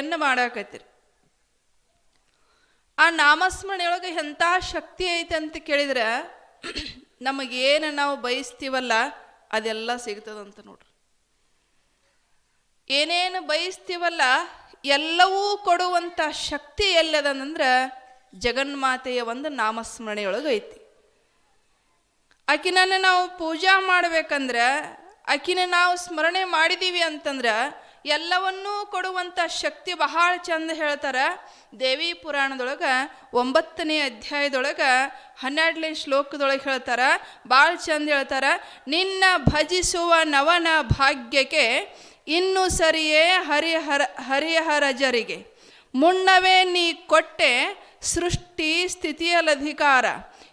ಸೇವೆಯನ್ನು ಮಾಡಾಕತ್ತೀರಿ. ಆ ನಾಮಸ್ಮರಣೆಯೊಳಗೆ ಎಂಥ ಶಕ್ತಿ ಐತೆ ಅಂತ ಕೇಳಿದ್ರೆ, ನಮಗೇನು ನಾವು ಬಯಸ್ತೀವಲ್ಲ, ಅದೆಲ್ಲ ಸಿಗ್ತದಂತ ನೋಡ್ರಿ. ಏನೇನು ಬಯಸ್ತೀವಲ್ಲ, ಎಲ್ಲವೂ ಕೊಡುವಂಥ ಶಕ್ತಿ ಎಲ್ಲದಂದ್ರೆ ಜಗನ್ಮಾತೆಯ ಒಂದು ನಾಮಸ್ಮರಣೆಯೊಳಗೆ ಐತಿ. ಆಕಿನನ್ನು ನಾವು ಪೂಜಾ ಮಾಡ್ಬೇಕಂದ್ರೆ ಆಕಿನ ನಾವು ಸ್ಮರಣೆ ಮಾಡಿದೀವಿ ಅಂತಂದ್ರೆ ಎಲ್ಲವನ್ನೂ ಕೊಡುವಂಥ ಶಕ್ತಿ ಬಹಳ ಚಂದ ಹೇಳ್ತಾರೆ. ದೇವಿ ಪುರಾಣದೊಳಗೆ ಒಂಬತ್ತನೇ ಅಧ್ಯಾಯದೊಳಗೆ ಹನ್ನೆರಡನೇ ಶ್ಲೋಕದೊಳಗೆ ಹೇಳ್ತಾರೆ. ಭಾಳ ಚಂದ ಹೇಳ್ತಾರ. ನಿನ್ನ ಭಜಿಸುವ ನವನ ಭಾಗ್ಯಕ್ಕೆ ಇನ್ನು ಸರಿಯೇ ಹರಿಹರ ಹರಿಹರಜರಿಗೆ ಮುನ್ನವೇ ನೀ ಕೊಟ್ಟೆ ಸೃಷ್ಟಿ ಸ್ಥಿತಿಯಲಧಿಕಾರ.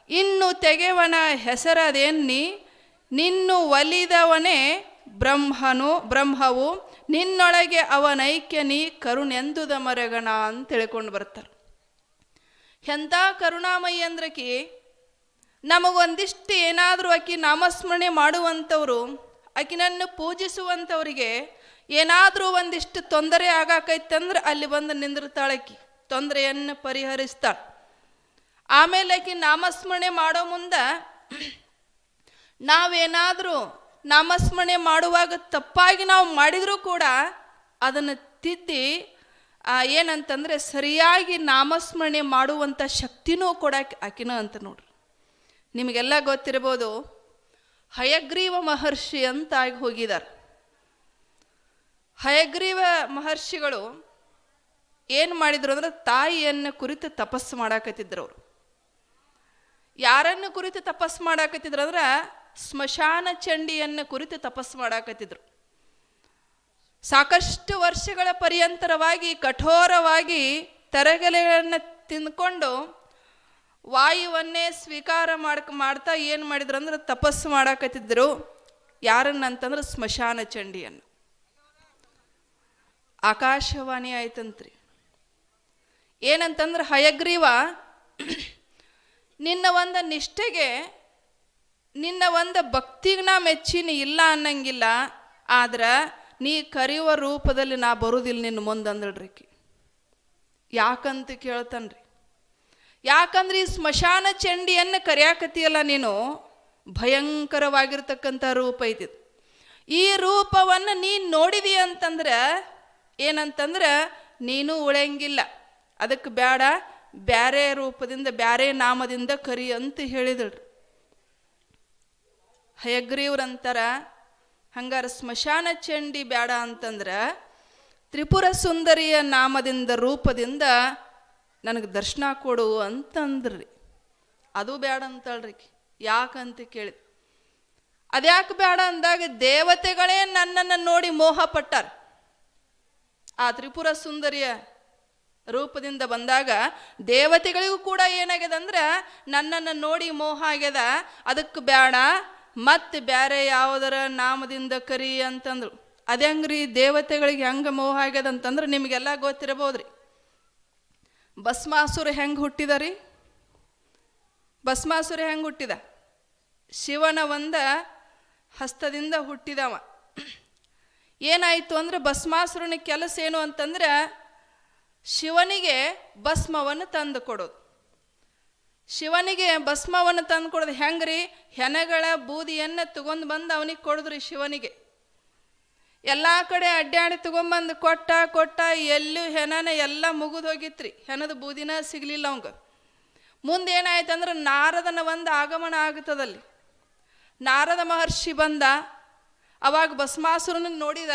ಇನ್ನು ತೆಗೆವನ ಹೆಸರದೇನ್ನಿ? ನಿನ್ನು ಒಲಿದವನೇ ಬ್ರಹ್ಮನು, ಬ್ರಹ್ಮವು, ನಿನ್ನೊಳಗೆ ಅವನೈಕ್ಯ ನೀ ಕರುಣೆಂದುದ ಮರಗಣ ಅಂತ ತಿಳ್ಕೊಂಡು ಬರ್ತಾರೆ. ಎಂಥ ಕರುಣಾಮಯಿ ಅಂದ್ರಕಿ ನಮಗೊಂದಿಷ್ಟು ಏನಾದರೂ ಆಕಿ ನಾಮಸ್ಮರಣೆ ಮಾಡುವಂಥವ್ರು ಆಕಿನನ್ನು ಪೂಜಿಸುವಂಥವ್ರಿಗೆ ಏನಾದರೂ ಒಂದಿಷ್ಟು ತೊಂದರೆ ಆಗಾಕೈತಂದ್ರೆ ಅಲ್ಲಿ ಬಂದು ನಿಂದಿರ್ತಾಳಕಿ ತೊಂದರೆಯನ್ನು ಪರಿಹರಿಸ್ತಾಳೆ. ಆಮೇಲೆ ಆಕಿ ನಾಮಸ್ಮರಣೆ ಮಾಡೋ ಮುಂದೆ ನಾವೇನಾದರೂ ನಾಮಸ್ಮರಣೆ ಮಾಡುವಾಗ ತಪ್ಪಾಗಿ ನಾವು ಮಾಡಿದರೂ ಕೂಡ ಅದನ್ನು ತಿದ್ದಿ ಏನಂತಂದರೆ ಸರಿಯಾಗಿ ನಾಮಸ್ಮರಣೆ ಮಾಡುವಂಥ ಶಕ್ತಿನೂ ಕೂಡ ಆಕಿನ ಅಂತ ನೋಡ್ರಿ. ನಿಮಗೆಲ್ಲ ಗೊತ್ತಿರ್ಬೋದು, ಹಯಗ್ರೀವ ಮಹರ್ಷಿ ಅಂತ ಆಗಿ ಹೋಗಿದ್ದಾರೆ ಹಯಗ್ರೀವ ಮಹರ್ಷಿಗಳು ಏನು ಮಾಡಿದ್ರು ಅಂದ್ರೆ ತಾಯಿಯನ್ನು ಕುರಿತು ತಪಸ್ಸು ಮಾಡಾಕತ್ತಿದ್ರು ಅವರು. ಯಾರನ್ನು ಕುರಿತು ತಪಸ್ಸು ಮಾಡಾಕತ್ತಿದ್ರು ಅಂದ್ರೆ ಸ್ಮಶಾನ ಚಂಡಿಯನ್ನು ಕುರಿತು ತಪಸ್ಸು ಮಾಡಾಕತ್ತಿದ್ರು. ಸಾಕಷ್ಟು ವರ್ಷಗಳ ಪರ್ಯಂತರವಾಗಿ ಕಠೋರವಾಗಿ ತರಗೆಲೆಗಳನ್ನು ತಿಂದ್ಕೊಂಡು ವಾಯುವನ್ನೇ ಸ್ವೀಕಾರ ಮಾಡ್ಕ, ಮಾಡ್ತಾ ಏನು ಮಾಡಿದ್ರು ಅಂದ್ರೆ ತಪಸ್ಸು ಮಾಡಾಕತ್ತಿದ್ರು. ಯಾರನ್ನಂತಂದ್ರೆ ಸ್ಮಶಾನ ಚಂಡಿಯನ್ನು. ಆಕಾಶವಾಣಿ ಆಯ್ತಂತ್ರಿ. ಏನಂತಂದ್ರೆ ಹಯಗ್ರೀವ, ನಿನ್ನ ಒಂದು ನಿಷ್ಠೆಗೆ ನಿನ್ನ ಒಂದು ಭಕ್ತಿಗೆ ನಾ ಮೆಚ್ಚಿನಿ ಇಲ್ಲ ಅನ್ನಂಗಿಲ್ಲ, ಆದ್ರೆ ನೀ ಕರೆಯುವ ರೂಪದಲ್ಲಿ ನಾ ಬರುದಿಲ್ಲ ನಿನ್ನ ಮುಂದೆ ಯಾಕಂತ ಕೇಳ್ತಾನ್ರಿ. ಯಾಕಂದ್ರೆ ಈ ಸ್ಮಶಾನ ಚಂಡಿಯನ್ನು ಕರೆಯಾಕತಿಯಲ್ಲ ನೀನು, ಭಯಂಕರವಾಗಿರ್ತಕ್ಕಂಥ ರೂಪ ಐತಿ ಈ ರೂಪವನ್ನು ನೀನು ನೋಡಿದಿ ಅಂತಂದ್ರೆ ಏನಂತಂದ್ರೆ ನೀನು ಉಳಿಯಂಗಿಲ್ಲ. ಅದಕ್ಕೆ ಬೇಡ ಬ್ಯಾರೆ ರೂಪದಿಂದ ಬ್ಯಾರೆ ನಾಮದಿಂದ ಕರಿ ಅಂತ ಹೇಳಿದಳ್ರಿ ಹಯಗ್ರೀವ್ರಂತಾರ, ಹಂಗಾರೆ ಸ್ಮಶಾನ ಚಂಡಿ ಬೇಡ ಅಂತಂದ್ರೆ ತ್ರಿಪುರ ಸುಂದರಿಯ ನಾಮದಿಂದ ರೂಪದಿಂದ ನನಗೆ ದರ್ಶನ ಕೊಡು ಅಂತಂದ್ರಿ. ಅದು ಬೇಡ ಅಂತಳ್ರಿ ಯಾಕಂತ ಕೇಳಿ. ಅದ್ಯಾಕೆ ಬೇಡ ಅಂದಾಗ ದೇವತೆಗಳೇ ನನ್ನನ್ನು ನೋಡಿ ಮೋಹ ಪಟ್ಟಾರ. ಆ ತ್ರಿಪುರ ಸುಂದರಿಯ ರೂಪದಿಂದ ಬಂದಾಗ ದೇವತೆಗಳಿಗೂ ಕೂಡ ಏನಾಗ್ಯದ ಅಂದ್ರೆ ನನ್ನನ್ನು ನೋಡಿ ಮೋಹ ಆಗ್ಯದ. ಅದಕ್ಕೆ ಬೇಡ ಮತ್ತೆ ಬೇರೆ ಯಾವುದರ ನಾಮದಿಂದ ಕರಿ ಅಂತಂದ್ರು. ಅದೇಂಗ್ರಿ ದೇವತೆಗಳಿಗೆ ಹೆಂಗೆ ಮೋಹ ಆಗ್ಯದ ಅಂತಂದ್ರೆ ನಿಮಗೆಲ್ಲ ಗೊತ್ತಿರಬಹುದ್ರಿ. ಭಸ್ಮಾಸುರ ಹೆಂಗೆ ಹುಟ್ಟಿದ ರೀ ಭಸ್ಮಾಸುರ ಹೆಂಗೆ ಹುಟ್ಟಿದ? ಶಿವನ ಒಂದ ಹಸ್ತದಿಂದ ಹುಟ್ಟಿದವ. ಏನಾಯಿತು ಅಂದ್ರೆ ಭಸ್ಮಾಸುರನ ಕೆಲಸ ಏನು ಅಂತಂದ್ರೆ ಶಿವನಿಗೆ ಭಸ್ಮವನ್ನು ತಂದು ಕೊಡೋದು. ಶಿವನಿಗೆ ಭಸ್ಮವನ್ನು ತಂದು ಕೊಡೋದು ಹೆಂಗ್ರಿ? ಹೆಣಗಳ ಬೂದಿಯನ್ನು ತಗೊಂಡು ಬಂದು ಅವನಿಗೆ ಕೊಡಿದ್ರಿ ಶಿವನಿಗೆ. ಎಲ್ಲ ಕಡೆ ಅಡ್ಡಾಡಿ ತಗೊಂಬಂದು ಕೊಟ್ಟ ಕೊಟ್ಟ, ಎಲ್ಲೂ ಹೆನನ ಎಲ್ಲ ಮುಗಿದು ಹೋಗಿತ್ರಿ. ಹೆನದ ಬೂದಿನ ಸಿಗಲಿಲ್ಲ ಅವಂಗ. ಮುಂದೆ ಏನಾಯ್ತು ಅಂದ್ರೆ ನಾರದನ ಒಂದು ಆಗಮನ ಆಗುತ್ತದಲ್ಲಿ ನಾರದ ಮಹರ್ಷಿ ಬಂದ, ಅವಾಗ ಭಸ್ಮಾಸುರನ ನೋಡಿದ,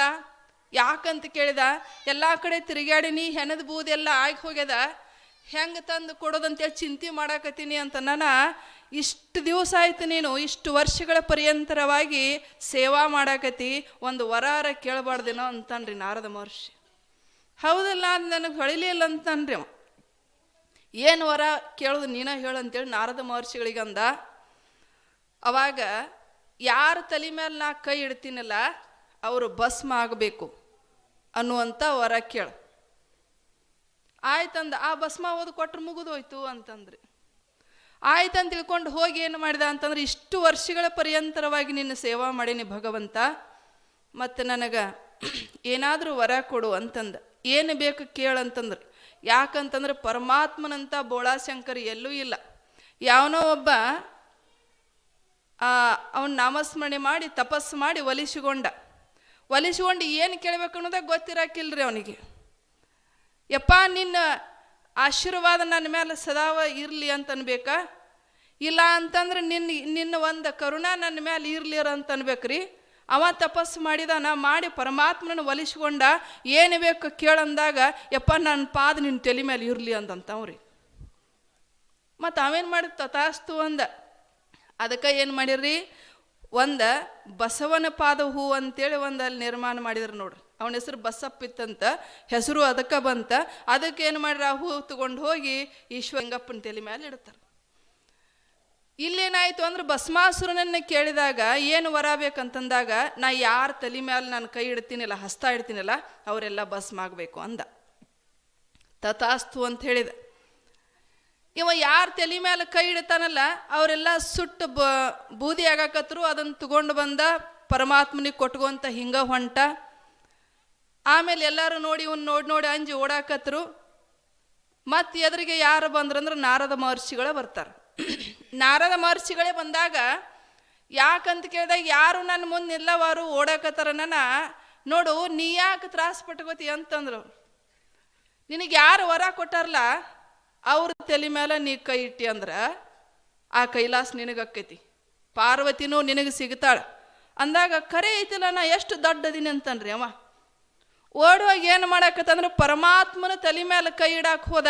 ಯಾಕಂತ ಕೇಳಿದ, ಎಲ್ಲ ಕಡೆ ತಿರುಗಾಡಿನಿ ಬೂದಿ ಎಲ್ಲ ಆಗಿ ಹೋಗ್ಯದ. ಹೆಂಗೆ ತಂದು ಕೊಡೋದಂತೇಳಿ ಚಿಂತೆ ಮಾಡಾಕತ್ತೀನಿ ಅಂತ ನಾನು ಇಷ್ಟು ದಿವಸ ಆಯ್ತು ನೀನು, ಇಷ್ಟು ವರ್ಷಗಳ ಪರ್ಯಂತರವಾಗಿ ಸೇವಾ ಮಾಡಾಕತಿ ಒಂದು ವರಾರ ಕೇಳಬಾರ್ದೇನೋ ಅಂತನ್ರಿ ನಾರದ ಮಹರ್ಷಿ. ಹೌದಲ್ಲ ಅದು ನನಗೆ ಹೊಳಿಲಿಲ್ಲ ಅಂತನ್ರಿ ಅವ. ಏನು ವರ ಕೇಳೋದು ನೀನ ಹೇಳು ಅಂತೇಳಿ ನಾರದ ಮಹರ್ಷಿಗಳಿಗೆ ಅಂದ ಅವಾಗ ಯಾರ ತಲೆ ಮೇಲೆ ನಾ ಕೈ ಇಡ್ತೀನಲ್ಲ, ಅವರು ಭಸ್ಮ ಆಗಬೇಕು ಅನ್ನುವಂಥ ವರ ಕೇಳು. ಆಯ್ತಂದ, ಆ ಭಸ್ಮ ಓದು ಕೊಟ್ರೆ ಮುಗಿದೋಯ್ತು ಅಂತಂದ್ರಿ. ಆಯ್ತಂತ ತಿಳ್ಕೊಂಡು ಹೋಗಿ ಏನು ಮಾಡಿದ ಅಂತಂದ್ರೆ ಇಷ್ಟು ವರ್ಷಗಳ ಪರ್ಯಂತರವಾಗಿ ನಿನ್ನ ಸೇವಾ ಮಾಡೀನಿ ಭಗವಂತ, ಮತ್ತು ನನಗೆ ಏನಾದರೂ ವರ ಕೊಡು ಅಂತಂದ. ಏನು ಬೇಕು ಕೇಳಂತಂದ್ರೆ ಯಾಕಂತಂದ್ರೆ ಪರಮಾತ್ಮನಂತ ಬೋಳಾಶಂಕರ್ ಎಲ್ಲೂ ಇಲ್ಲ. ಯಾವನೋ ಒಬ್ಬ ಅವನ ನಾಮಸ್ಮರಣೆ ಮಾಡಿ ತಪಸ್ಸು ಮಾಡಿ ಒಲಿಸಿಕೊಂಡ ಒಲಿಸಿಕೊಂಡು ಏನು ಕೇಳಬೇಕು ಗೊತ್ತಿರಾಕಿಲ್ಲ ಗೊತ್ತಿರಾಕಿಲ್ರಿ ಅವನಿಗೆ. ಯಪ್ಪ, ನಿನ್ನ ಆಶೀರ್ವಾದ ನನ್ನ ಮೇಲೆ ಸದಾವ ಇರಲಿ ಅಂತನ್ಬೇಕಾ ಇಲ್ಲ ಅಂತಂದ್ರೆ ನಿನ್ನ ನಿನ್ನ ಒಂದು ಕರುಣ ನನ್ನ ಮೇಲೆ ಇರಲಿ ಅಂತನ್ಬೇಕ್ರಿ ಅವ ತಪಸ್ಸು ಮಾಡಿದಾನ, ಮಾಡಿ ಪರಮಾತ್ಮನ ಒಲಿಸ್ಕೊಂಡ ಏನು ಬೇಕು ಕೇಳಂದಾಗ, ಯಪ್ಪ ನನ್ನ ಪಾದ ನಿನ್ನ ತಲೆ ಮೇಲೆ ಇರಲಿ ಅಂತಂತವ್ರಿ ಮತ್ತು ಅವೇನು ಮಾಡಿದ ತಥಾಸ್ತು ಅಂದ. ಅದಕ್ಕೆ ಏನು ಮಾಡಿರ್ರಿ? ಒಂದು ಬಸವನ ಪಾದ ಹೂ ಅಂತೇಳಿ ಒಂದು ಅಲ್ಲಿ ನಿರ್ಮಾಣ ಮಾಡಿದ್ರು ನೋಡ್ರಿ. ಅವನ ಹೆಸರು ಬಸಪ್ಪಿತ್ತಂತ ಹೆಸರು ಅದಕ್ಕೆ ಬಂತ. ಅದಕ್ಕೆ ಏನು ಮಾಡ್ರಿ, ಆ ಹೂ ತಗೊಂಡು ಹೋಗಿ ಈಶ್ವರಂಗಪ್ಪನ ತಲೆ ಮೇಲೆ ಇಡ್ತಾರೆ. ಇಲ್ಲೇನಾಯ್ತು ಅಂದ್ರೆ ಭಸ್ಮಾಸುರನನ್ನ ಕೇಳಿದಾಗ ಏನು ವರ ಬೇಕಂತಂದಾಗ, ನಾ ಯಾರ ತಲೆ ಮೇಲೆ ನಾನು ಕೈ ಇಡ್ತೀನಿಲ್ಲ, ಹಸ್ತಾ ಇಡ್ತೀನಿಲ್ಲ, ಅವರೆಲ್ಲ ಭಸ್ಮ ಆಗಬೇಕು ಅಂದ. ತಥಾಸ್ತು ಅಂತ ಹೇಳಿದ. ಇವ ಯಾರು ತಲೆ ಮೇಲೆ ಕೈ ಇಡ್ತಾನಲ್ಲ, ಅವರೆಲ್ಲ ಸುಟ್ಟು ಬ, ಬೂದಿ ಆಗಾಕತ್ರು ಅದನ್ನು ತಗೊಂಡು ಬಂದ ಪರಮಾತ್ಮನಿಗೆ ಕೊಟ್ಕೊಂತ ಹಿಂಗ ಹೊಂಟ. ಆಮೇಲೆ ಎಲ್ಲರೂ ನೋಡಿ ಇವ್ನು ನೋಡಿ ನೋಡಿ ಅಂಜಿ ಓಡಾಕತ್ರು. ಮತ್ತು ಎದುರಿಗೆ ಯಾರು ಬಂದ್ರಂದ್ರೆ ನಾರದ ಮಹರ್ಷಿಗಳೇ ಬರ್ತಾರೆ. ನಾರದ ಮಹರ್ಷಿಗಳೇ ಬಂದಾಗ ಯಾಕಂತ ಕೇಳಿದಾಗ ಯಾರು ನನ್ನ ಮುಂದೆ ನಿಲ್ಲವಾರು ಓಡಾಕತ್ತಾರ ನನ್ನ ನೋಡು, ನೀ ಯಾಕೆ ತ್ರಾಸ ಪಟ್ಕೋತಿ ಅಂತಂದ್ರು. ನಿನಗೆ ಯಾರು ವರ ಕೊಟ್ಟಾರಲ್ಲ ಅವ್ರ ತಲೆ ಮೇಲೆ ನೀ ಕೈ ಇಟ್ಟಿ ಅಂದ್ರೆ ಆ ಕೈಲಾಸ ನಿನಗಕ್ಕೈತಿ ಪಾರ್ವತಿನೂ ನಿನಗೆ ಸಿಗ್ತಾಳೆ. ಅಂದಾಗ ಕರೆ ಐತಿಲ್ಲ ನಾ ಎಷ್ಟು ದೊಡ್ಡದಿನಿ ಅಂತನ್ರಿ ಅವ. ಓಡುವಾಗ ಏನು ಮಾಡಾಕತ್ತಂದ್ರೆ ಪರಮಾತ್ಮನ ತಲೆ ಮೇಲೆ ಕೈ ಇಡಾಕ ಹೋದ,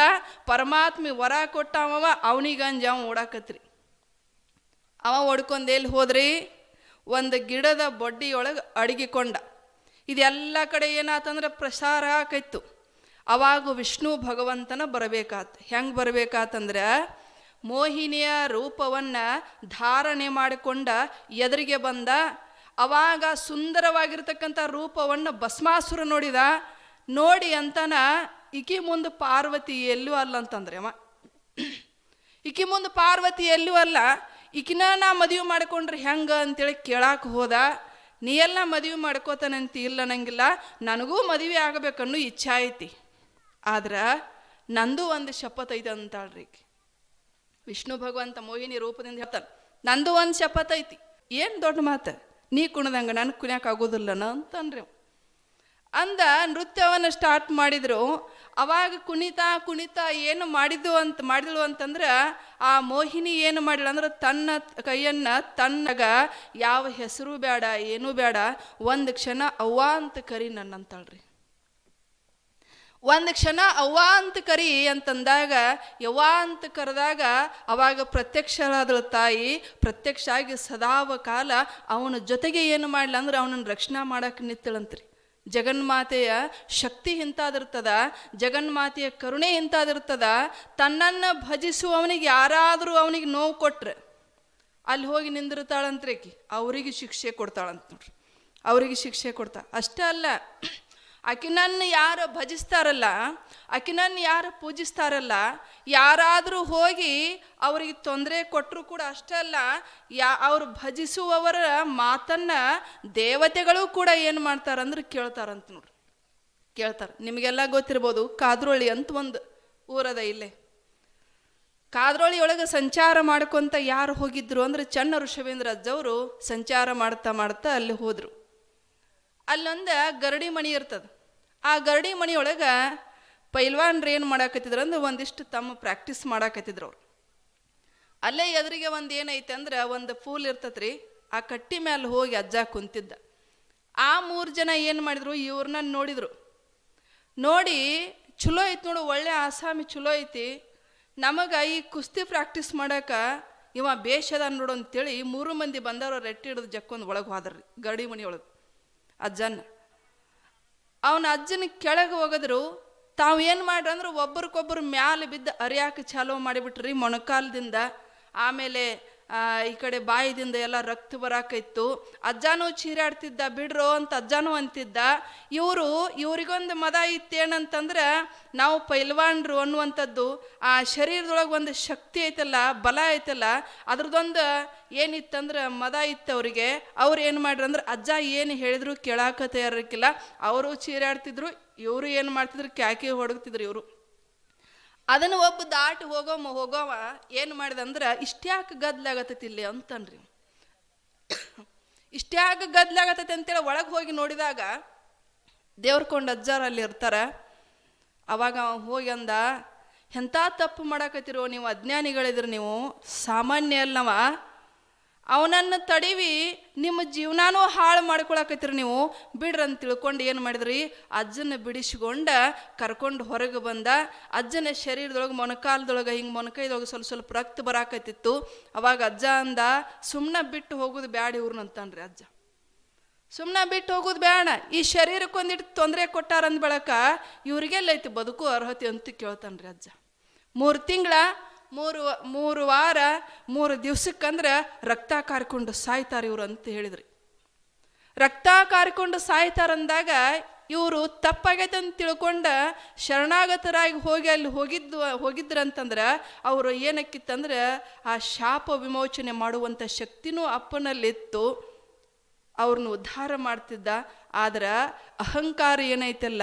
ಪರಮಾತ್ಮ ವರ ಕೊಟ್ಟವ ಅವ ಅವನಿಗಂಜ ಅವ ಓಡಾಕತ್ರಿ. ಅವ ಓಡ್ಕೊಂಡು ಎಲ್ಲಿ ಹೋದ್ರಿ? ಒಂದು ಗಿಡದ ಬೊಡ್ಡಿಯೊಳಗೆ ಅಡಗಿಕೊಂಡ. ಇದೆಲ್ಲ ಕಡೆ ಏನಾತಂದ್ರೆ ಪ್ರಸಾರ ಆಕೈತು. ಅವಾಗ ವಿಷ್ಣು ಭಗವಂತನ ಬರಬೇಕಾತ್. ಹೆಂಗೆ ಬರಬೇಕಾತಂದ್ರೆ, ಮೋಹಿನಿಯ ರೂಪವನ್ನು ಧಾರಣೆ ಮಾಡಿಕೊಂಡ ಎದುರಿಗೆ ಬಂದ, ಅವಾಗ ಸುಂದರವಾಗಿರ್ತಕ್ಕಂಥ ರೂಪವನ್ನು ಭಸ್ಮಾಸುರ ನೋಡಿದ. ನೋಡಿ ಅಂತನ ಇಕಿ ಮುಂದೆ ಪಾರ್ವತಿ ಎಲ್ಲೂ ಅಲ್ಲ ಅಂತಂದ್ರೆ ಅವ. ಇಕಿ ಮುಂದೆ ಪಾರ್ವತಿ ಎಲ್ಲೂ ಅಲ್ಲ. ಈಕಿನ ನಾ ಮದುವೆ ಮಾಡ್ಕೊಂಡ್ರೆ ಹೆಂಗೆ ಅಂತೇಳಿ ಕೇಳಾಕ ಹೋದ. ನೀ ಎಲ್ಲ ಮದುವೆ ಮಾಡ್ಕೋತಾನಂತ ಇಲ್ಲ ನನಗಿಲ್ಲ ನನಗೂ ಮದುವೆ ಆಗಬೇಕನ್ನೋ ಇಚ್ಛೆ ಐತಿ. ಆದ್ರೆ ನಂದು ಒಂದು ಶಪಥ ಐತೆ ಅಂತಾಳ್ರಿ ವಿಷ್ಣು ಭಗವಂತ ಮೋಹಿನಿ ರೂಪದಿಂದ ಹೇಳ್ತಾನೆ, ನಂದು ಒಂದು ಶಪಥ ಐತಿ. ಏನು ದೊಡ್ಡ ಮಾತು? ನೀ ಕುಣದಂಗ ನನಗೆ ಕುಣ್ಯಾಕ ಆಗೋದಿಲ್ಲನ ಅಂತನ್ರಿ. ಅಂದ ನೃತ್ಯವನ್ನು ಸ್ಟಾರ್ಟ್ ಮಾಡಿದ್ರು. ಅವಾಗ ಕುಣಿತಾ ಕುಣಿತಾ ಏನು ಮಾಡಿದ್ದು ಅಂತ, ಮಾಡಿದ್ಳು ಅಂತಂದ್ರೆ ಆ ಮೋಹಿನಿ ಏನು ಮಾಡಿಲ್ಲ ಅಂದ್ರೆ ತನ್ನ ಕೈಯನ್ನ ತನ್ನಗ, ಯಾವ ಹೆಸರು ಬೇಡ ಏನೂ ಬೇಡ ಒಂದು ಕ್ಷಣ ಅವ್ವ ಅಂತ ಕರಿ ನನ್ನಂತಾಳ್ರಿ. ಒಂದು ಕ್ಷಣ ಅವ್ವ ಅಂತ ಕರಿ ಅಂತಂದಾಗ, ಯವ್ವ ಅಂತ ಕರೆದಾಗ ಅವಾಗ ಪ್ರತ್ಯಕ್ಷರಾದಳು ತಾಯಿ ಪ್ರತ್ಯಕ್ಷ ಆಗಿ ಸದಾವ ಕಾಲ ಅವನ ಜೊತೆಗೆ ಏನು ಮಾಡಲ ಅಂದ್ರೆ ಅವನನ್ನು ರಕ್ಷಣೆ ಮಾಡಕ್ಕೆ ನಿತ್ತಳಂತ್ರಿ ಜಗನ್ಮಾತೆಯ ಶಕ್ತಿ ಇಂಥದಿರ್ತದ ಜಗನ್ಮಾತೆಯ ಕರುಣೆ ಇಂಥದಿರ್ತದ ತನ್ನನ್ನು ಭಜಿಸುವವನಿಗೆ ಯಾರಾದರೂ ಅವನಿಗೆ ನೋವು ಕೊಟ್ರೆ ಅಲ್ಲಿ ಹೋಗಿ ನಿಂದಿರ್ತಾಳಂತ್ರಿ ಅವರಿಗೆ ಶಿಕ್ಷೆ ಕೊಡ್ತಾಳಂತ ನೋಡ್ರಿ ಅವರಿಗೆ ಶಿಕ್ಷೆ ಕೊಡ್ತಾಳೆ ಅಷ್ಟೇ ಅಲ್ಲ ಆಕಿನನ್ನು ಯಾರು ಭಜಿಸ್ತಾರಲ್ಲ, ಆಕಿನನ್ನು ಯಾರು ಪೂಜಿಸ್ತಾರಲ್ಲ, ಯಾರಾದರೂ ಹೋಗಿ ಅವರಿಗೆ ತೊಂದರೆ ಕೊಟ್ಟರು ಕೂಡ ಅಷ್ಟೇ ಅಲ್ಲ, ಯಾ, ಅವರು ಭಜಿಸುವವರ ಮಾತನ್ನು ದೇವತೆಗಳು ಕೂಡ ಏನು ಮಾಡ್ತಾರಂದ್ರೆ ಕೇಳ್ತಾರಂತ ನೋಡ್ರಿ. ಕೇಳ್ತಾರೆ. ನಿಮಗೆಲ್ಲ ಗೊತ್ತಿರ್ಬೋದು, ಕಾದ್ರೋಳಿ ಅಂತ ಒಂದು ಊರದ ಇಲ್ಲೇ. ಕಾದ್ರೋಳಿ ಒಳಗೆ ಸಂಚಾರ ಮಾಡ್ಕೊತ ಯಾರು ಹೋಗಿದ್ರು ಅಂದ್ರೆ ಚನ್ನ ಋಷಭೇಂದ್ರ ಅಜ್ಜವರು ಸಂಚಾರ ಮಾಡ್ತಾ ಮಾಡ್ತಾ ಅಲ್ಲಿ ಹೋದರು. ಅಲ್ಲೊಂದು ಗರಡಿ ಮಣಿ ಇರ್ತದೆ. ಆ ಗರಡಿ ಮನೆಯೊಳಗೆ ಪೈಲ್ವಾನ್ರು ಏನು ಮಾಡಾಕತ್ತಿದ್ರು ಅಂದ್ರೆ ಒಂದಿಷ್ಟು ತಮ್ಮ ಪ್ರಾಕ್ಟೀಸ್ ಮಾಡಾಕತ್ತಿದ್ರು ಅವ್ರು. ಅಲ್ಲೇ ಎದುರಿಗೆ ಒಂದು ಏನೈತೆ ಅಂದ್ರೆ ಒಂದು ಫೂಲ್ ಇರ್ತತ್ರಿ, ಆ ಕಟ್ಟಿ ಮೇಲೆ ಹೋಗಿ ಅಜ್ಜ ಕುಂತಿದ್ದ. ಆ ಮೂರು ಜನ ಏನು ಮಾಡಿದ್ರು ಇವ್ರನ್ನ ನೋಡಿದ್ರು. ನೋಡಿ, ಚಲೋ ಐತಿ ನೋಡು, ಒಳ್ಳೆ ಆಸಾಮಿ ಚಲೋ ಐತಿ. ನಮಗೆ ಈ ಕುಸ್ತಿ ಪ್ರಾಕ್ಟೀಸ್ ಮಾಡೋಕೆ ಇವ ಬೇಷದ ನೋಡು ಅಂತೇಳಿ ಮೂರು ಮಂದಿ ಬಂದವರು ರೆಟ್ಟಿ ಹಿಡಿದು ಜಕ್ಕೊಂದು ಒಳಗೆ ಹೋದ್ರಿ, ಗರಡಿ ಮನಿ ಒಳಗೆ ಅಜ್ಜನ ಅವನ ಅಜ್ಜನ ಕೆಳಗೆ ಹೋಗಿದ್ರು, ತಾವು ಏನು ಮಾಡ್ರಿ ಅಂದ್ರೆ ಒಬ್ರಿಗೊಬ್ರು ಮ್ಯಾಲೆ ಬಿದ್ದು ಅರಿಯಾಕೆ ಚಾಲೋ ಮಾಡಿಬಿಟ್ರಿ ಮೊಣಕಾಲದಿಂದ. ಆಮೇಲೆ ಈ ಕಡೆ ಬಾಯಿದಿಂದ ಎಲ್ಲ ರಕ್ತ ಬರಾಕಿತ್ತು. ಅಜ್ಜಾನು ಚೀರಾಡ್ತಿದ್ದ, ಬಿಡ್ರೋ ಅಂತ ಅಜ್ಜಾನು ಅಂತಿದ್ದ. ಇವರು, ಇವರಿಗೊಂದು ಮದ ಇತ್ತೇನಂತಂದ್ರೆ ನಾವು ಪೈಲ್ವಾನ್ರು ಅನ್ನುವಂಥದ್ದು, ಆ ಶರೀರದೊಳಗೆ ಒಂದು ಶಕ್ತಿ ಐತಲ್ಲ, ಬಲ ಐತಲ್ಲ ಅದ್ರದ್ದೊಂದು ಏನಿತ್ತಂದ್ರೆ ಮದ ಇತ್ತು ಅವರಿಗೆ. ಅವ್ರು ಏನು ಮಾಡ್ರಿ ಅಂದ್ರೆ ಅಜ್ಜ ಏನು ಹೇಳಿದ್ರು ಕೇಳಾಕ ತಯಾರಿಕ್ಕಿಲ್ಲ ಅವರು ಚೀರಾಡ್ತಿದ್ರು, ಇವರು ಏನು ಮಾಡ್ತಿದ್ರು, ಕ್ಯಾಕಿ ಹೊಡಗ್ತಿದ್ರು ಇವರು. ಅದನ್ನು ಒಬ್ಬ ದಾಟಿ ಹೋಗೋ ಹೋಗೋವ ಏನು ಮಾಡಿದ ಅಂದ್ರೆ ಇಷ್ಟ್ಯಾಕೆ ಗದ್ಲಾಗತ್ತೈತಿ ಇಲ್ಲಿ ಅಂತನ್ರಿ ಇಷ್ಟ್ಯಾಕೆ ಗದ್ಲಾಗತ್ತೈತಿ ಅಂತೇಳಿ ಒಳಗೆ ಹೋಗಿ ನೋಡಿದಾಗ, ದೇವ್ರ ಕೊಂಡು ಅಜ್ಜಾರ ಅಲ್ಲಿ ಇರ್ತಾರ. ಅವಾಗ ಅವ ಹೋಗಿ ಅಂದ, ಎಂಥ ತಪ್ಪು ಮಾಡಾಕತ್ತಿರೋ ನೀವು ಅಜ್ಞಾನಿಗಳಿದ್ರೆ ನೀವು, ಸಾಮಾನ್ಯ ಅಲ್ಲವ ಅವನನ್ನು ತಡಿವಿ, ನಿಮ್ಮ ಜೀವನಾನೂ ಹಾಳು ಮಾಡ್ಕೊಳಕತ್ತೀರಿ ನೀವು. ಬಿಡ್ರಿ ಅಂತ ತಿಳ್ಕೊಂಡು ಏನು ಮಾಡಿದ್ರಿ? ಅಜ್ಜನ ಬಿಡಿಸ್ಕೊಂಡ ಕರ್ಕೊಂಡು ಹೊರಗೆ ಬಂದ. ಅಜ್ಜನ ಶರೀರದೊಳಗೆ ಮೊಣಕಾಲದೊಳಗೆ, ಹಿಂಗೆ ಮೊಣಕೈದೊಳಗೆ ಸ್ವಲ್ಪ ಸ್ವಲ್ಪ ರಕ್ತ ಬರಾಕತ್ತಿತ್ತು. ಅವಾಗ ಅಜ್ಜ ಅಂದ ಸುಮ್ಮನೆ ಬಿಟ್ಟು ಹೋಗೋದು ಬ್ಯಾಡ ಇವ್ರನ್ನ ಅಂತನ್ರಿ ಅಜ್ಜ. ಸುಮ್ಮನೆ ಬಿಟ್ಟು ಹೋಗೋದು ಬೇಡ ಈ ಶರೀರಕ್ಕೆ ಒಂದಿಟ್ಟು ತೊಂದರೆ ಕೊಟ್ಟಾರಂದ ಬಳಕ ಇವ್ರಿಗೆಲ್ಲೈತಿ ಬದುಕು ಅರ್ಹತೆ ಅಂತ ಕೇಳ್ತಾನ್ರಿ ಅಜ್ಜ. ಮೂರು ತಿಂಗಳ ಮೂರು ಮೂರು ವಾರ, ಮೂರು ದಿವ್ಸಕ್ಕಂದ್ರೆ ರಕ್ತ ಕಾರ್ಕೊಂಡು ಸಾಯ್ತಾರೆ ಇವರು ಅಂತ ಹೇಳಿದ್ರಿ. ರಕ್ತ ಕಾರ್ಕೊಂಡು ಸಾಯ್ತಾರಂದಾಗ ಇವರು ತಪ್ಪಾಗೈತೆ ಅಂತ ತಿಳ್ಕೊಂಡ ಶರಣಾಗತರಾಗಿ ಹೋಗಿ ಅಲ್ಲಿ ಹೋಗಿದ್ದು ಹೋಗಿದ್ರಂತಂದ್ರೆ ಅವರು ಏನಕ್ಕಿತ್ತಂದ್ರೆ ಆ ಶಾಪ ವಿಮೋಚನೆ ಮಾಡುವಂಥ ಶಕ್ತಿನೂ ಅಪ್ಪನಲ್ಲಿತ್ತು. ಅವ್ರನ್ನ ಉದ್ಧಾರ ಮಾಡ್ತಿದ್ದ. ಆದ್ರೆ ಅಹಂಕಾರ ಏನೈತಲ್ಲ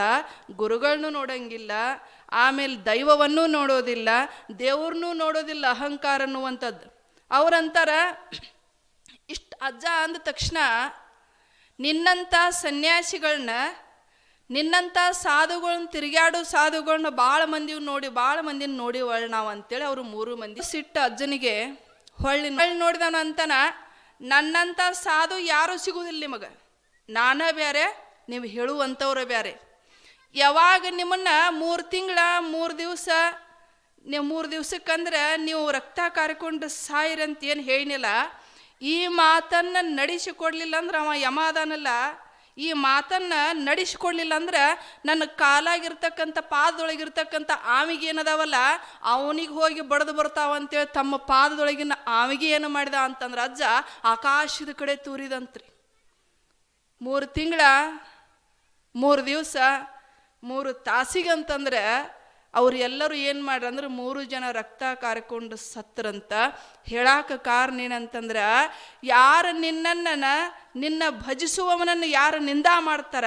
ಗುರುಗಳನ್ನೂ ನೋಡಂಗಿಲ್ಲ ಆಮೇಲೆ ದೈವವನ್ನೂ ನೋಡೋದಿಲ್ಲ, ದೇವ್ರನ್ನೂ ನೋಡೋದಿಲ್ಲ ಅಹಂಕಾರ ಅನ್ನುವಂಥದ್ದು. ಅವರಂತಾರ, ಇಷ್ಟು ಅಜ್ಜ ಅಂದ ತಕ್ಷಣ ನಿನ್ನಂಥ ಸನ್ಯಾಸಿಗಳನ್ನ ನಿನ್ನಂಥ ಸಾಧುಗಳನ್ನ ತಿರುಗಾಡೋ ಸಾಧುಗಳನ್ನ ಭಾಳ ಮಂದಿ ನೋಡಿ ಭಾಳ ಮಂದಿನ ನೋಡಿ ಒಳ್ ನಾವು ಅಂತೇಳಿ ಅವರು ಮೂರು ಮಂದಿ ಸಿಟ್ಟು ಅಜ್ಜನಿಗೆ ಹೊಳ್ಳಿ ಹೊಳ್ಳಿ ನೋಡಿದವನ ಅಂತನ ನನ್ನಂಥ ಸಾಧು ಯಾರೂ ಸಿಗುವುದಿಲ್ಲ ನಿಮಗೆ. ನಾನೇ ಬೇರೆ ನೀವು ಹೇಳುವಂಥವ್ರೆ ಬೇರೆ ಯಾವಾಗ ನಿಮ್ಮನ್ನು ಮೂರು ತಿಂಗಳ, ಮೂರು ದಿವಸ ನೀವು ಮೂರು ದಿವ್ಸಕ್ಕಂದ್ರೆ ನೀವು ರಕ್ತ ಕಾರಿಕೊಂಡು ಸಾಯಿರಂತ ಏನು ಹೇಳಿನಿಲ್ಲ. ಈ ಮಾತನ್ನು ನಡೆಸಿಕೊಡ್ಲಿಲ್ಲ ಅಂದ್ರೆ ಅವ ಯಮ ಅದಾನಲ್ಲ ಈ ಮಾತನ್ನು ನಡೆಸಿಕೊಡ್ಲಿಲ್ಲ ಅಂದ್ರೆ ನನ್ನ ಕಾಲಾಗಿರ್ತಕ್ಕಂಥ, ಪಾದದೊಳಗಿರ್ತಕ್ಕಂಥ ಆವಿಗೆ ಏನದಾವಲ್ಲ, ಅವನಿಗೆ ಹೋಗಿ ಬಡದು ಬರ್ತಾವ ಅಂತೇಳಿ ತಮ್ಮ ಪಾದದೊಳಗಿನ ಆವಿಗೆ ಏನು ಮಾಡಿದ ಅಂತಂದ್ರೆ, ಅಜ್ಜ ಆಕಾಶದ ಕಡೆ ತೂರಿದಂತ್ರಿ. ಮೂರು ತಿಂಗಳ, ಮೂರು ದಿವಸ ಮೂರು ತಾಸಿಗಂತಂದ್ರೆ ಅವ್ರು ಎಲ್ಲರೂ ಏನು ಮಾಡ್ರಂದ್ರೆ ಮೂರು ಜನ ರಕ್ತ ಕಾರ್ಕೊಂಡು ಸತ್ತರಂತ ಹೇಳಾಕ ಕಾರಣ ಏನಂತಂದ್ರೆ ಯಾರು ನಿನ್ನನ್ನು ನಿನ್ನ ಭಜಿಸುವವನನ್ನು ಯಾರು ನಿಂದ ಮಾಡ್ತಾರ?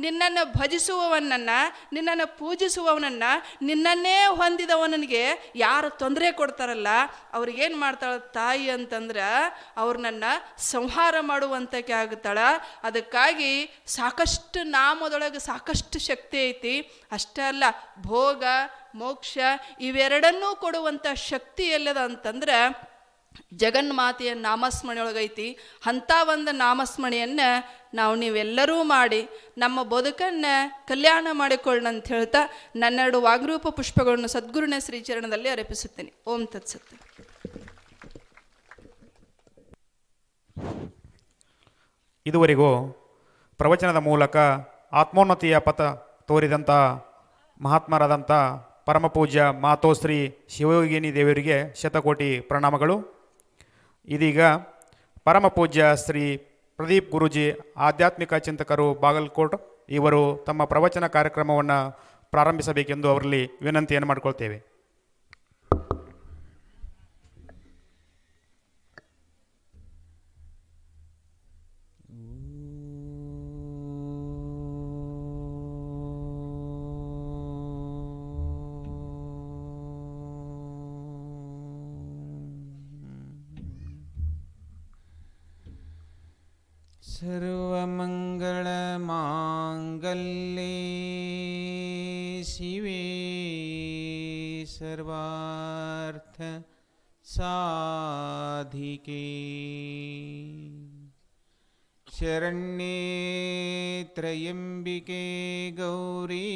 ನಿನ್ನನ್ನು ಭಜಿಸುವವನನ್ನು, ನಿನ್ನನ್ನು ಪೂಜಿಸುವವನನ್ನು, ನಿನ್ನನ್ನೇ ಹೊಂದಿದವನಿಗೆ ಯಾರು ತೊಂದರೆ ಕೊಡ್ತಾರಲ್ಲ ಅವ್ರಿಗೇನು ಮಾಡ್ತಾಳೆ ತಾಯಿ ಅಂತಂದ್ರೆ ಅವ್ರನ್ನ ಸಂಹಾರ ಮಾಡುವಂಥಕ್ಕೆ ಆಗುತ್ತಾಳ ಅದಕ್ಕಾಗಿ ಸಾಕಷ್ಟು ನಾಮದೊಳಗೆ ಸಾಕಷ್ಟು ಶಕ್ತಿ ಐತಿ. ಅಷ್ಟೇ ಅಲ್ಲ, ಭೋಗ, ಮೋಕ್ಷ ಇವೆರಡನ್ನೂ ಕೊಡುವಂಥ ಶಕ್ತಿ ಎಲ್ಲದ ಅಂತಂದ್ರೆ ಜಗನ್ಮಾತೆಯ ನಾಮಸ್ಮರಣೆಯೊಳಗೈತಿ. ಅಂಥ ಒಂದು ನಾಮಸ್ಮರಣೆಯನ್ನು ನಾವು ನೀವೆಲ್ಲರೂ ಮಾಡಿ ನಮ್ಮ ಬದುಕನ್ನು ಕಲ್ಯಾಣ ಮಾಡಿಕೊಳ್ಳೋಣ ಅಂತ ಹೇಳ್ತಾ ನನ್ನೆರಡು ವಾಗ್ರೂಪ ಪುಷ್ಪಗಳನ್ನು ಸದ್ಗುರುನ ಶ್ರೀಚರಣದಲ್ಲಿ ಅರ್ಪಿಸುತ್ತೇನೆ. ಓಂ ತತ್ಸತ್ ಇದುವರೆಗೂ ಪ್ರವಚನದ ಮೂಲಕ ಆತ್ಮೋನ್ನತಿಯ ಪಥ ತೋರಿದಂಥ ಮಹಾತ್ಮರಾದಂಥ ಪರಮಪೂಜ್ಯ ಮಾತೋಶ್ರೀ ಶಿವಯೋಗಿನಿ ದೇವರಿಗೆ ಶತಕೋಟಿ ಪ್ರಣಾಮಗಳು. ಇದೀಗ ಪರಮಪೂಜ್ಯ ಶ್ರೀ ಪ್ರದೀಪ್ ಗುರುಜಿ, ಆಧ್ಯಾತ್ಮಿಕ ಚಿಂತಕರು ಬಾಗಲಕೋಟ್, ಇವರು ತಮ್ಮ ಪ್ರವಚನ ಕಾರ್ಯಕ್ರಮವನ್ನು ಪ್ರಾರಂಭಿಸಬೇಕೆಂದು ಅವರಲ್ಲಿ ವಿನಂತಿಯನ್ನು ಮಾಡಿಕೊಳ್ತೇವೆ. सर्वमङ्गलमाङ्गल्ये शिवे सर्वार्थ साधिके शरण्ये त्र्यम्बिके गौरी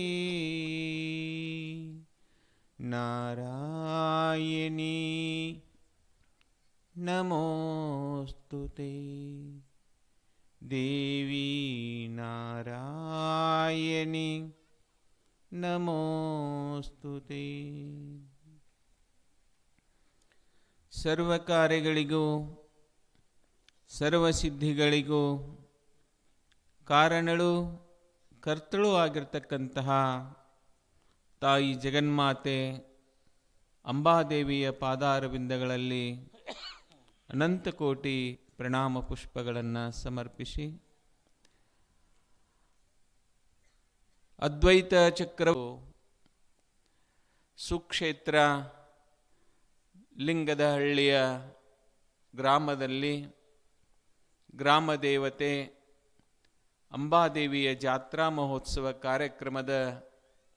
नारायणी नमोऽस्तु ते देवी नारायणि नमोऽस्तु ते ಸರ್ವ ಕಾರ್ಯಗಳಿಗೂ ಸರ್ವಸಿದ್ಧಿಗಳಿಗೂ ಕಾರಣಳು ಕರ್ತಳು ಆಗಿರ್ತಕ್ಕಂತಹ ತಾಯಿ ಜಗನ್ಮಾತೆ ಅಂಬಾದೇವಿಯ ಪಾದಾರವಿಂದಗಳಲ್ಲಿ ಅನಂತ ಕೋಟಿ ಪ್ರಣಾಮ ಪುಷ್ಪಗಳನ್ನು ಸಮರ್ಪಿಸಿ. ಅದ್ವೈತ ಚಕ್ರವು ಸುಕ್ಷೇತ್ರ ಲಿಂಗದಹಳ್ಳಿಯ ಗ್ರಾಮದಲ್ಲಿ ಗ್ರಾಮ ದೇವತೆ ಅಂಬಾದೇವಿಯ ಜಾತ್ರಾ ಮಹೋತ್ಸವ ಕಾರ್ಯಕ್ರಮದ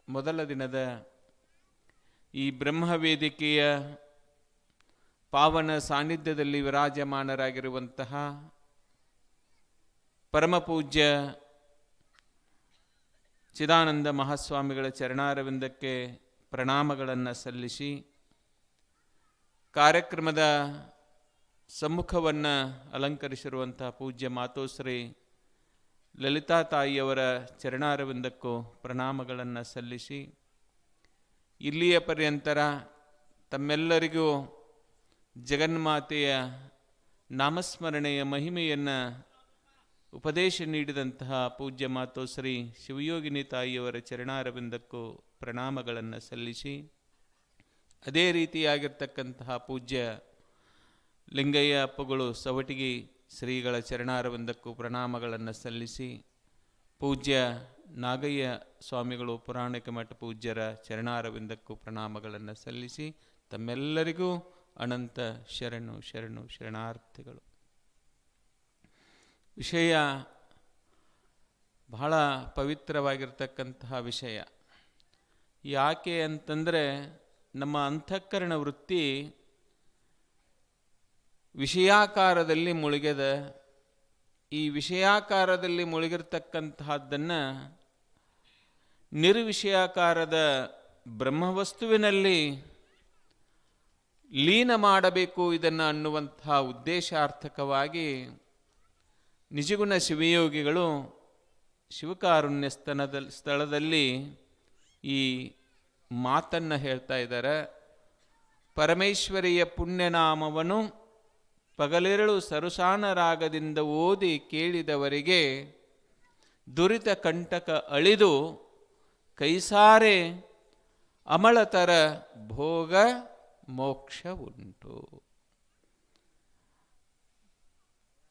ಮೊದಲ ದಿನದ ಈ ಬ್ರಹ್ಮವೇದಿಕೆಯ ಪಾವನ ಸಾನ್ನಿಧ್ಯದಲ್ಲಿ ವಿರಾಜಮಾನರಾಗಿರುವಂತಹ ಪರಮಪೂಜ್ಯ ಚಿದಾನಂದ ಮಹಾಸ್ವಾಮಿಗಳ ಚರಣಾರವಿಂದಕ್ಕೆ ಪ್ರಣಾಮಗಳನ್ನು ಸಲ್ಲಿಸಿ ಕಾರ್ಯಕ್ರಮದ ಸಮ್ಮುಖವನ್ನು ಅಲಂಕರಿಸಿರುವಂತಹ ಪೂಜ್ಯ ಮಾತೋಶ್ರೀ ಲಲಿತಾ ತಾಯಿಯವರ ಚರಣಾರವಿಂದಕ್ಕೂ ಪ್ರಣಾಮಗಳನ್ನು ಸಲ್ಲಿಸಿ ಇಲ್ಲಿಯ ಪರ್ಯಂತರ ತಮ್ಮೆಲ್ಲರಿಗೂ ಜಗನ್ಮಾತೆಯ ನಾಮಸ್ಮರಣೆಯ ಮಹಿಮೆಯನ್ನು ಉಪದೇಶ ನೀಡಿದಂತಹ ಪೂಜ್ಯ ಮಾತೋಶ್ರೀ ಶಿವಯೋಗಿನಿ ತಾಯಿಯವರ ಚರಣಾರವಿಂದಕ್ಕೂ ಪ್ರಣಾಮಗಳನ್ನು ಸಲ್ಲಿಸಿ, ಅದೇ ರೀತಿಯಾಗಿರ್ತಕ್ಕಂತಹ ಪೂಜ್ಯ ಲಿಂಗಯ್ಯ ಅಪ್ಪಗಳು ಸವಟಿಗೆ ಶ್ರೀಗಳ ಚರಣಾರವಿಂದಕ್ಕೂ ಪ್ರಣಾಮಗಳನ್ನು ಸಲ್ಲಿಸಿ, ಪೂಜ್ಯ ನಾಗಯ್ಯ ಸ್ವಾಮಿಗಳು ಪುರಾಣಿಕ ಮಠ ಪೂಜ್ಯರ ಚರಣಾರವಿಂದಕ್ಕೂ ಪ್ರಣಾಮಗಳನ್ನು ಸಲ್ಲಿಸಿ, ತಮ್ಮೆಲ್ಲರಿಗೂ ಅನಂತ ಶರಣು ಶರಣು, ಶರಣಾರ್ಥಿಗಳು. ವಿಷಯ ಬಹಳ ಪವಿತ್ರವಾಗಿರ್ತಕ್ಕಂತಹ ವಿಷಯ. ಯಾಕೆ ಅಂತಂದರೆ ನಮ್ಮ ಅಂತಃಕರಣ ವೃತ್ತಿ ವಿಷಯಾಕಾರದಲ್ಲಿ ಮುಳುಗೆದ ಈ ವಿಷಯಾಕಾರದಲ್ಲಿ ಮುಳುಗಿರ್ತಕ್ಕಂತಹದ್ದನ್ನು ನಿರ್ವಿಷಯಾಕಾರದ ಬ್ರಹ್ಮವಸ್ತುವಿನಲ್ಲಿ ಲೀನ ಮಾಡಬೇಕು ಇದನ್ನು ಅನ್ನುವಂತಹ ಉದ್ದೇಶಾರ್ಥಕವಾಗಿ ನಿಜಗುಣ ಶಿವಯೋಗಿಗಳು ಶಿವಕಾರುಣ್ಯ ಸ್ಥನದ ಸ್ಥಳದಲ್ಲಿ ಈ ಮಾತನ್ನು ಹೇಳ್ತಾ ಇದ್ದಾರೆ. ಪರಮೇಶ್ವರಿಯ ಪುಣ್ಯನಾಮವನ್ನು ಪಗಲಿರಳು ಸರುಸಾನರಾಗದಿಂದ ಓದಿ ಕೇಳಿದವರಿಗೆ ದುರಿತ ಕಂಟಕ ಅಳಿದು ಕೈಸಾರೆ ಅಮಳತರ ಭೋಗ ಮೋಕ್ಷ ಉಂಟು.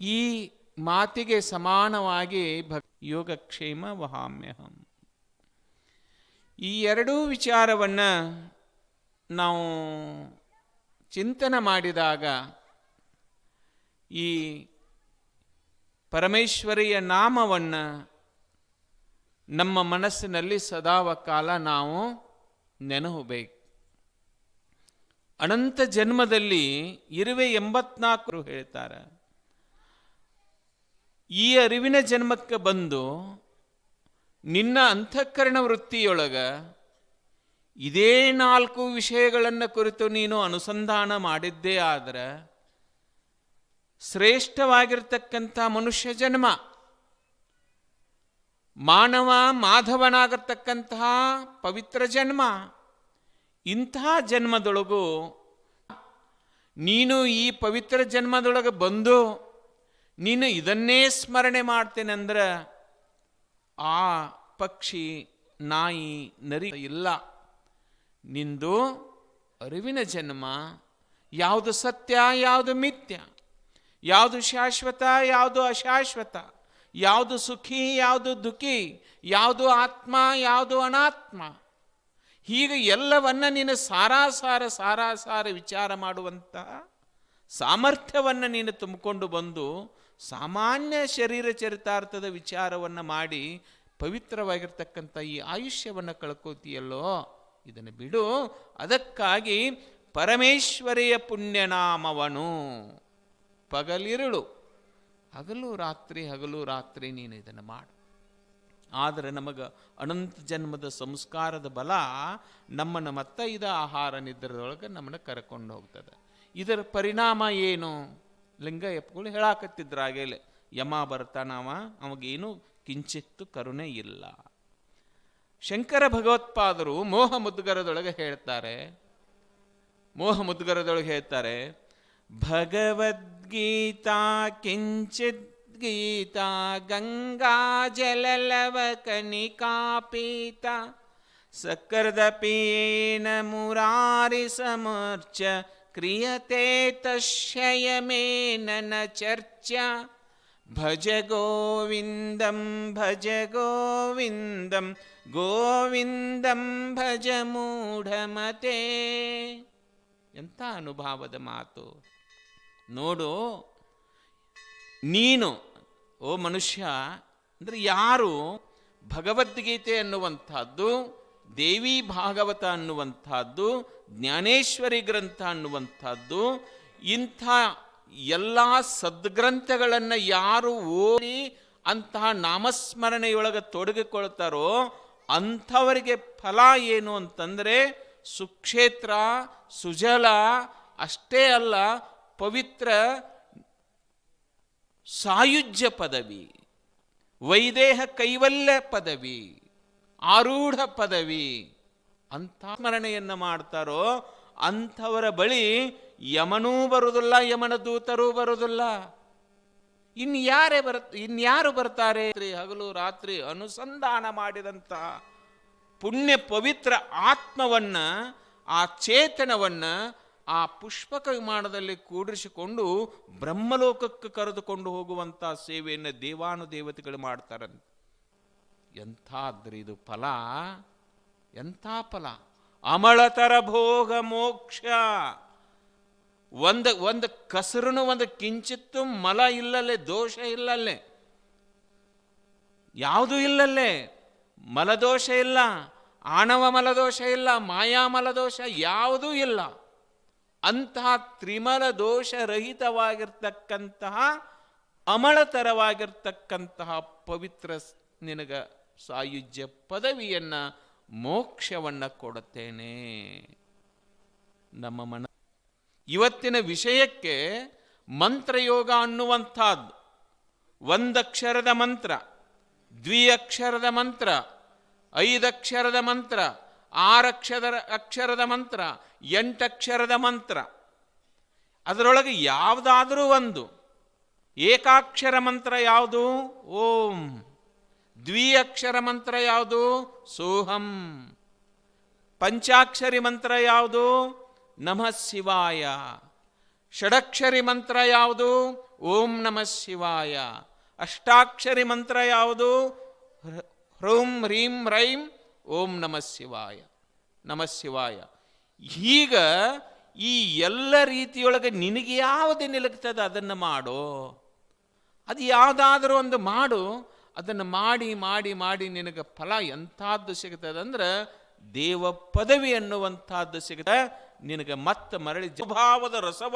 ಈ ಮಾತಿಗೆ ಸಮಾನವಾಗಿ ಭಕ್ ಯೋಗಕ್ಷೇಮ ವಹಾಮ್ಯಹಂ. ಈ ಎರಡೂ ವಿಚಾರವನ್ನು ನಾವು ಚಿಂತನೆ ಮಾಡಿದಾಗ ಈ ಪರಮೇಶ್ವರಿಯ ನಾಮವನ್ನು ನಮ್ಮ ಮನಸ್ಸಿನಲ್ಲಿ ಸದಾವ ಕಾಲ ನಾವು ನೆನಹಬೇಕು. ಅನಂತ ಜನ್ಮದಲ್ಲಿ ಇರುವೆ ಎಂಬತ್ನಾಲ್ಕರು ಹೇಳ್ತಾರೆ. ಈ ಅರಿವಿನ ಜನ್ಮಕ್ಕೆ ಬಂದು ನಿನ್ನ ಅಂತಃಕರಣ ವೃತ್ತಿಯೊಳಗ ಇದೇ ನಾಲ್ಕು ವಿಷಯಗಳನ್ನು ಕುರಿತು ನೀನು ಅನುಸಂಧಾನ ಮಾಡಿದ್ದೇ ಆದರೆ ಶ್ರೇಷ್ಠವಾಗಿರ್ತಕ್ಕಂಥ ಮನುಷ್ಯ ಜನ್ಮ. ಮಾನವ ಮಾಧವನಾಗತಕ್ಕಂತಹ ಪವಿತ್ರ ಜನ್ಮ. ಇಂತಹ ಜನ್ಮದೊಳಗೂ ನೀನು ಈ ಪವಿತ್ರ ಜನ್ಮದೊಳಗೆ ಬಂದು ನೀನು ಇದನ್ನೇ ಸ್ಮರಣೆ ಮಾಡ್ತೇನೆಂದ್ರೆ ಆ ಪಕ್ಷಿ, ನಾಯಿ, ನರಿ ಇಲ್ಲ. ನಿಂದು ಅರಿವಿನ ಜನ್ಮ, ಯಾವುದು ಸತ್ಯ, ಯಾವುದು ಮಿಥ್ಯ, ಯಾವುದು ಶಾಶ್ವತ, ಯಾವುದು ಅಶಾಶ್ವತ, ಯಾವುದು ಸುಖಿ, ಯಾವುದು ದುಃಖಿ, ಯಾವುದು ಆತ್ಮ, ಯಾವುದು ಅನಾತ್ಮ. ಹೀಗೆ ಎಲ್ಲವನ್ನ ನೀನು ಸಾರಾಸಾರ ಸಾರಾಸಾರ ವಿಚಾರ ಮಾಡುವಂತಹ ಸಾಮರ್ಥ್ಯವನ್ನು ನೀನು ತುಂಬಿಕೊಂಡು ಬಂದು ಸಾಮಾನ್ಯ ಶರೀರ ಚರಿತಾರ್ಥದ ವಿಚಾರವನ್ನು ಮಾಡಿ ಪವಿತ್ರವಾಗಿರ್ತಕ್ಕಂಥ ಈ ಆಯುಷ್ಯವನ್ನು ಕಳ್ಕೋತೀಯಲ್ಲೋ? ಇದನ್ನು ಬಿಡು. ಅದಕ್ಕಾಗಿ ಪರಮೇಶ್ವರಿಯ ಪುಣ್ಯನಾಮವನು. ಪಗಲಿರುಳು. ಹಗಲು ರಾತ್ರಿ ಹಗಲು ರಾತ್ರಿ ನೀನು ಇದನ್ನು ಮಾಡು. ಆದರೆ ನಮಗೆ ಅನಂತ ಜನ್ಮದ ಸಂಸ್ಕಾರದ ಬಲ ನಮ್ಮನ್ನು ಮತ್ತೆ ಇದ ಆಹಾರ ನಿದ್ರದೊಳಗೆ ನಮ್ಮನ್ನು ಕರ್ಕೊಂಡು ಹೋಗ್ತದೆ. ಇದರ ಪರಿಣಾಮ ಏನು? ಲಿಂಗ ಲಿಂಗಯಪ್ಪಗಳು ಹೇಳಾಕತ್ತಿದ್ರು ಆಗೇಲೆ ಯಮ ಬರ್ತಾನವ ಅವಾಗೇನು ಕಿಂಚಿತ್ತು ಕರುಣೆ ಇಲ್ಲ. ಶಂಕರ ಭಗವತ್ಪಾದರು ಮೋಹ ಮುದ್ಗರದೊಳಗೆ ಹೇಳ್ತಾರೆ, ಮೋಹ ಮುದ್ಗರದೊಳಗೆ ಹೇಳ್ತಾರೆ, ಭಗವದ್ಗೀತಾ ಕಿಂಚಿತ್ ಗೀತಾ ಗಂಗಾ ಜಲಲವ ಕನಿಕಾಪೀತ ಸಕರ್ದಪೀನ ಮುರಾರಿ ಸಮರ್ಚ ಕ್ರಿಯತೆ ತಶ್ಯಯಮೇನ ನ ಚರ್ಚಾ ಭಜ ಗೋವಿಂದಂ ಭಜ ಗೋವಿಂದಂ ಗೋವಿಂದಂ ಭಜ ಮೂಢಮತೆ ಎಂಥ ಅನುಭವದ ಮಾತು ನೋಡು ನೀನು, ಓ ಮನುಷ್ಯ, ಅಂದರೆ ಯಾರು ಭಗವದ್ಗೀತೆ ಅನ್ನುವಂಥದ್ದು, ದೇವಿ ಭಾಗವತ ಅನ್ನುವಂಥದ್ದು, ಜ್ಞಾನೇಶ್ವರಿ ಗ್ರಂಥ ಅನ್ನುವಂಥದ್ದು, ಇಂಥ ಎಲ್ಲ ಸದ್ಗ್ರಂಥಗಳನ್ನು ಯಾರು ಓದಿ ಅಂತಹ ನಾಮಸ್ಮರಣೆಯೊಳಗೆ ತೊಡಗಿಕೊಳ್ತಾರೋ ಅಂಥವರಿಗೆ ಫಲ ಏನು ಅಂತಂದರೆ ಸುಕ್ಷೇತ್ರ, ಸುಜಲ, ಅಷ್ಟೇ ಅಲ್ಲ ಪವಿತ್ರ ಸಾಯುಜ್ಯ ಪದವಿ, ವೈದೇಹ ಕೈವಲ್ಯ ಪದವಿ, ಆರೂಢ ಪದವಿ ಅಂಥ ಸ್ಮರಣೆಯನ್ನು ಮಾಡ್ತಾರೋ ಅಂಥವರ ಬಳಿ ಯಮನೂ ಬರುವುದಿಲ್ಲ, ಯಮನ ದೂತರೂ ಬರುವುದಿಲ್ಲ. ಇನ್ಯಾರೇ ಬರ್ ಇನ್ಯಾರು ಬರ್ತಾರೆ? ರಾತ್ರಿ ಹಗಲು, ರಾತ್ರಿ ಅನುಸಂಧಾನ ಮಾಡಿದಂಥ ಪುಣ್ಯ ಪವಿತ್ರ ಆತ್ಮವನ್ನ, ಆ ಚೇತನವನ್ನ ಆ ಪುಷ್ಪಕ ವಿಮಾನದಲ್ಲಿ ಕೂಡಿಸಿಕೊಂಡು ಬ್ರಹ್ಮಲೋಕಕ್ಕೆ ಕರೆದುಕೊಂಡು ಹೋಗುವಂಥ ಸೇವೆಯನ್ನು ದೇವಾನುದೇವತೆಗಳು ಮಾಡ್ತಾರಂತೆ ಎಂಥಾದ್ರಿ ಇದು ಫಲ? ಎಂಥ ಫಲ? ಅಮಳತರ ಭೋಗ ಮೋಕ್ಷ. ಒಂದು ಒಂದು ಕಸರನು ಒಂದು ಕಿಂಚಿತ್ತು ಮಲ ಇಲ್ಲಲ್ಲೇ, ದೋಷ ಇಲ್ಲಲ್ಲೇ. ಯಾವುದೂ ಇಲ್ಲಲ್ಲೇ? ಮಲದೋಷ ಇಲ್ಲ, ಆಣವ ಮಲದೋಷ ಇಲ್ಲ, ಮಾಯಾ ಮಲದೋಷ ಯಾವುದೂ ಇಲ್ಲ. ಅಂತಹ ತ್ರಿಮಲ ದೋಷರಹಿತವಾಗಿರ್ತಕ್ಕಂತಹ ಅಮಳತರವಾಗಿರ್ತಕ್ಕಂತಹ ಪವಿತ್ರ ನಿನಗ ಸಾಯುಜ್ಯ ಪದವಿಯನ್ನು ಮೋಕ್ಷವನ್ನ ಕೊಡುತ್ತೇನೆ. ನಮ್ಮ ಮನ ಇವತ್ತಿನ ವಿಷಯಕ್ಕೆ ಮಂತ್ರಯೋಗ ಅನ್ನುವಂಥದ್ದು. ಒಂದಕ್ಷರದ ಮಂತ್ರ ದ್ವಿಅಕ್ಷರದ ಮಂತ್ರ, ಐದಕ್ಷರದ ಮಂತ್ರ ಆರಕ್ಷರದ ಅಕ್ಷರದ ಮಂತ್ರ, ಎಂಟಕ್ಷರದ ಮಂತ್ರ. ಅದರೊಳಗೆ ಯಾವುದಾದರೂ ಒಂದು. ಏಕಾಕ್ಷರ ಮಂತ್ರ ಯಾವುದು? ಓಂ. ದ್ವಿಅಕ್ಷರ ಮಂತ್ರ ಯಾವುದು? ಸೋಹಂ. ಪಂಚಾಕ್ಷರಿ ಮಂತ್ರ ಯಾವುದು? ನಮಃ ಶಿವಾಯ. ಷಡಕ್ಷರಿ ಮಂತ್ರ ಯಾವುದು? ಓಂ ನಮಃ ಶಿವಾಯ. ಅಷ್ಟಾಕ್ಷರಿ ಮಂತ್ರ ಯಾವುದು? ಹ್ರೌಂ, ಹ್ರೀಂ, ರೈಂ ಓಂ ನಮಃ ಶಿವಾಯ ನಮಃ ಶಿವಾಯ. ಈಗ ಈ ಎಲ್ಲ ರೀತಿಯೊಳಗೆ ನಿನಗೆ ಯಾವುದು ನಿಲುಕ್ತದೆ ಅದನ್ನು ಮಾಡು. ಅದು ಯಾವುದಾದ್ರೂ ಒಂದು ಮಾಡು. ಅದನ್ನು ಮಾಡಿ ಮಾಡಿ ಮಾಡಿ ನಿನಗೆ ಫಲ ಎಂಥದ್ದು ಸಿಗ್ತದೆ ಅಂದ್ರೆ ದೇವ ಪದವಿ ಅನ್ನುವಂಥದ್ದು ಸಿಗುತ್ತೆ ನಿನಗೆ ಮತ್ತೆ ಮರಳಿ ಜಭಾವದ ರಸವ